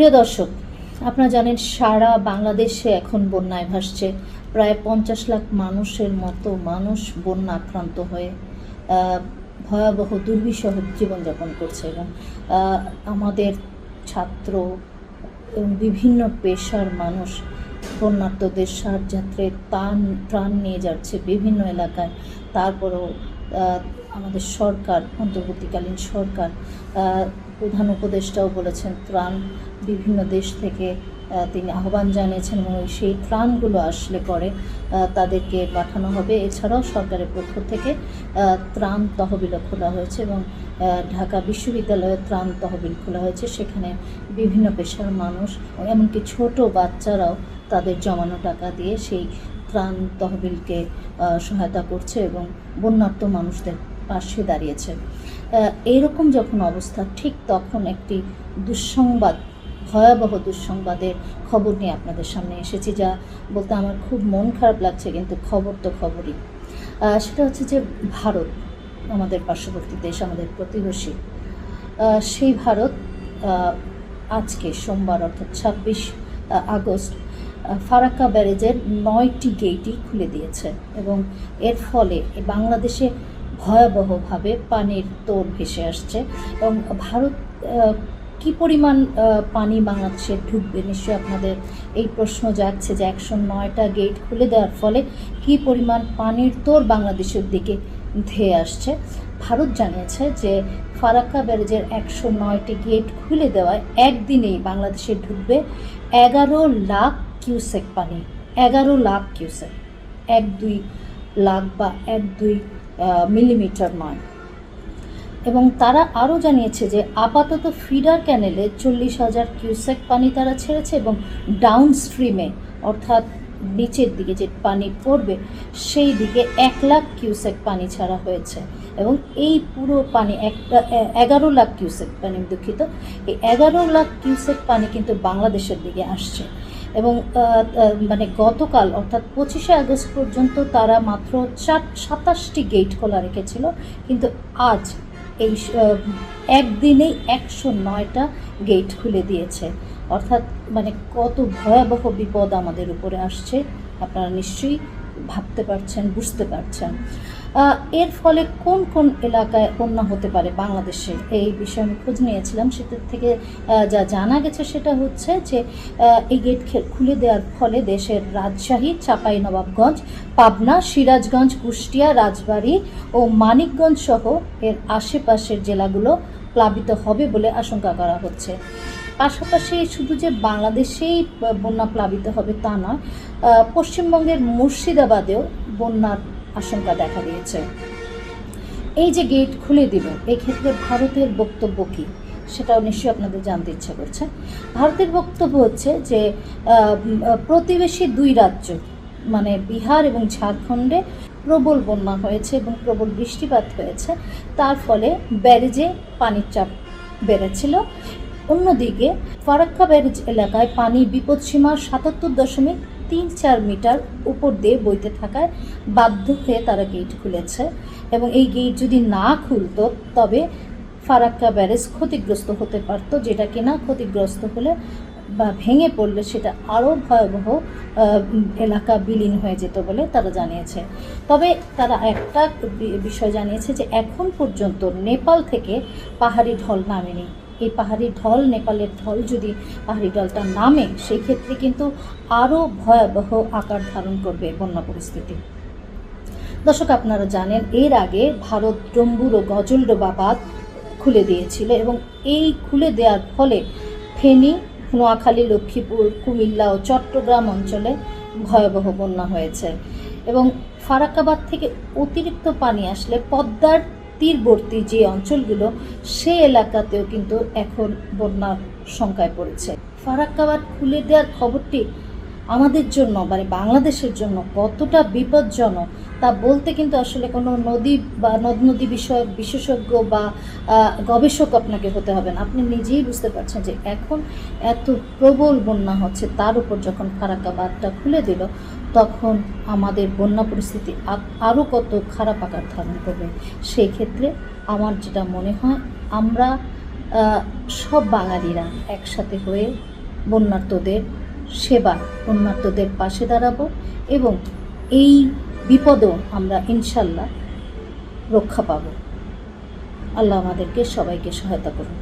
প্রিয় দর্শক, আপনারা জানেন সারা বাংলাদেশে এখন বন্যায় ভাসছে। প্রায় পঞ্চাশ লাখ মানুষের মতো মানুষ বন্যা আক্রান্ত হয়ে ভয়াবহ দুর্বিষহ জীবনযাপন করছে এবং আমাদের ছাত্র এবং বিভিন্ন পেশার মানুষ বন্যার্থদের সাহায্যার্থে ত্রাণ ত্রাণ নিয়ে যাচ্ছে বিভিন্ন এলাকায়। তারপরেও আমাদের সরকার, অন্তর্বর্তীকালীন সরকার প্রধান উপদেষ্টাও বলেছেন, ত্রাণ বিভিন্ন দেশ থেকে তিনি আহ্বান জানিয়েছেন এবং সেই ত্রাণগুলো আসলে পরে তাদেরকে পাঠানো হবে। এছাড়াও সরকারের পক্ষ থেকে ত্রাণ তহবিলও খোলা হয়েছে এবং ঢাকা বিশ্ববিদ্যালয়ে ত্রাণ তহবিল খোলা হয়েছে। সেখানে বিভিন্ন পেশার মানুষ এমনকি ছোট বাচ্চারাও তাদের জমানো টাকা দিয়ে সেই ত্রাণ তহবিলকে সহায়তা করছে এবং বন্যার্ত মানুষদের পাশে দাঁড়িয়েছে। এইরকম যখন অবস্থা, ঠিক তখন একটি দুঃসংবাদ, ভয়াবহ দুঃসংবাদের খবর নিয়ে আপনাদের সামনে এসেছি, যা বলতে আমার খুব মন খারাপ লাগছে, কিন্তু খবর তো খবরই। সেটা হচ্ছে যে ভারত, আমাদের পার্শ্ববর্তী দেশ, আমাদের প্রতিবেশী সেই ভারত আজকে সোমবার, অর্থাৎ ছাব্বিশ আগস্ট ফারাক্কা ব্যারেজের নয়টি গেটই খুলে দিয়েছে এবং এর ফলে বাংলাদেশে ভয়াবহভাবে পানির তোর ভেসে আসছে এবং ভারত কি পরিমাণ পানি বাংলাদেশে ঢুকবে নিশ্চয়ই আপনাদের এই প্রশ্ন যাচ্ছে যে একশো নয়টা গেট খুলে দেওয়ার ফলে কি পরিমাণ পানির তোর বাংলাদেশের দিকে ধেয়ে আসছে। ভারত জানিয়েছে যে ফারাক্কা ব্যারেজের একশো নয়টি গেট খুলে দেওয়ায় একদিনেই বাংলাদেশে ঢুকবে এগারো লাখ কিউসেক পানি। এগারো লাখ কিউসেক। এক দুই লাখ বা এক দুই মিলিমিটার নয়। এবং তারা আরও জানিয়েছে যে আপাতত ফিডার ক্যানেলে চল্লিশ হাজার কিউসেক পানি তারা ছেড়েছে এবং ডাউন স্ট্রিমে অর্থাৎ নিচের দিকে যে পানি পড়বে, সেই দিকে এক লাখ কিউসেক পানি ছাড়া হয়েছে। এবং এই পুরো পানি একটা এগারো লাখ কিউসেক পানি দুঃখিত, এই এগারো লাখ কিউসেক পানি কিন্তু বাংলাদেশের দিকে আসছে। এবং মানে গতকাল, অর্থাৎ পঁচিশে আগস্ট পর্যন্ত তারা মাত্র চার, সাতাশটি গেট খোলা রেখেছিল। কিন্তু আজ এই একদিনেই একশো নয়টা গেট খুলে দিয়েছে। অর্থাৎ মানে কত ভয়াবহ বিপদ আমাদের উপরে আসছে, আপনারা নিশ্চয়ই ভাবতে পারছেন, বুঝতে পারছেন। এর ফলে কোন কোন এলাকায় বন্যা হতে পারে বাংলাদেশে? এই বিষয়ে আমি খোঁজ নিয়েছিলাম। সেটার থেকে যা জানা গেছে সেটা হচ্ছে যে এই গেট খুলে দেওয়ার ফলে দেশের রাজশাহী, চাঁপাইনবাবগঞ্জ, পাবনা, সিরাজগঞ্জ, কুষ্টিয়া, রাজবাড়ী ও মানিকগঞ্জ সহ এর আশেপাশের জেলাগুলো প্লাবিত হবে বলে আশঙ্কা করা হচ্ছে। পাশাপাশি শুধু যে বাংলাদেশেই বন্যা প্লাবিত হবে তা নয় পশ্চিমবঙ্গের মুর্শিদাবাদেও বন্যার আশঙ্কা দেখা দিয়েছে। এই যে গেট খুলে দিল, এক্ষেত্রে ভারতের বক্তব্য কী? সেটাও নিশ্চয়ই আপনাদের জানতে ইচ্ছা করছে। ভারতের বক্তব্য হচ্ছে যে প্রতিবেশী দুই রাজ্য মানে বিহার এবং ঝাড়খণ্ডে প্রবল বন্যা হয়েছে এবং প্রবল বৃষ্টিপাত হয়েছে। তার ফলে ব্যারেজে পানির চাপ বেড়েছিল। অন্যদিকে ফারাক্কা ব্যারেজ এলাকায় পানি বিপদসীমা সাতাত্তর দশমিক তিন চার মিটার উপর দিয়ে বইতে থাকায় বাধ্য হয়ে তারা গেট খুলেছে এবং এই গেট যদি না খুলতো, তবে ফারাক্কা ব্যারেজ ক্ষতিগ্রস্ত হতে পারত, যেটা কিনা ক্ষতিগ্রস্ত হলে বা ভেঙে পড়লে সেটা আরও ভয়াবহ এলাকা বিলীন হয়ে যেত বলে তারা জানিয়েছে। তবে তারা একটা বিষয় জানিয়েছে যে এখন পর্যন্ত নেপাল থেকে পাহাড়ি ঢল নামেনি। এই পাহাড়ি ঢল, নেপালের ঢল যদি পাহাড়ি ঢলটা নামে সেই ক্ষেত্রে কিন্তু আরও ভয়াবহ আকার ধারণ করবে বন্যা পরিস্থিতি। দর্শক, আপনারা জানেন, এর আগে ভারত ডম্বুর ও গজলডোবা বাঁধ খুলে দিয়েছিল এবং এই খুলে দেওয়ার ফলে ফেনী, নোয়াখালী, লক্ষ্মীপুর, কুমিল্লা ও চট্টগ্রাম অঞ্চলে ভয়াবহ বন্যা হয়েছে এবং ফারাক্কাবাদ থেকে অতিরিক্ত পানি আসলে পদ্মার তীরবর্তী যে অঞ্চলগুলো, সে এলাকাতেও কিন্তু এখন বন্যার সংখ্যায় পড়েছে। ফারাক্কাবাদ খুলে দেওয়ার খবরটি আমাদের জন্য মানে বাংলাদেশের জন্য কতটা বিপজ্জনক তা বলতে কিন্তু আসলে কোনো নদী বা নদ নদী বিষয়ক বিশেষজ্ঞ বা গবেষক আপনাকে হতে হবে না। আপনি নিজেই বুঝতে পারছেন যে এখন এত প্রবল বন্যা হচ্ছে, তার উপর যখন ফারাক্কা বাঁধটা খুলে দিল, তখন আমাদের বন্যা পরিস্থিতি আরও কত খারাপ আকার ধারণ করবে। সেই ক্ষেত্রে আমার যেটা মনে হয়, আমরা সব বাঙালিরা একসাথে হয়ে বন্যার্তদের সেবা, বন্যার্তদের পাশে দাঁড়াবো এবং এই বিপদও আমরা ইনশাল্লাহ রক্ষা পাব। আল্লাহ আমাদেরকে সবাইকে সহায়তা করুন।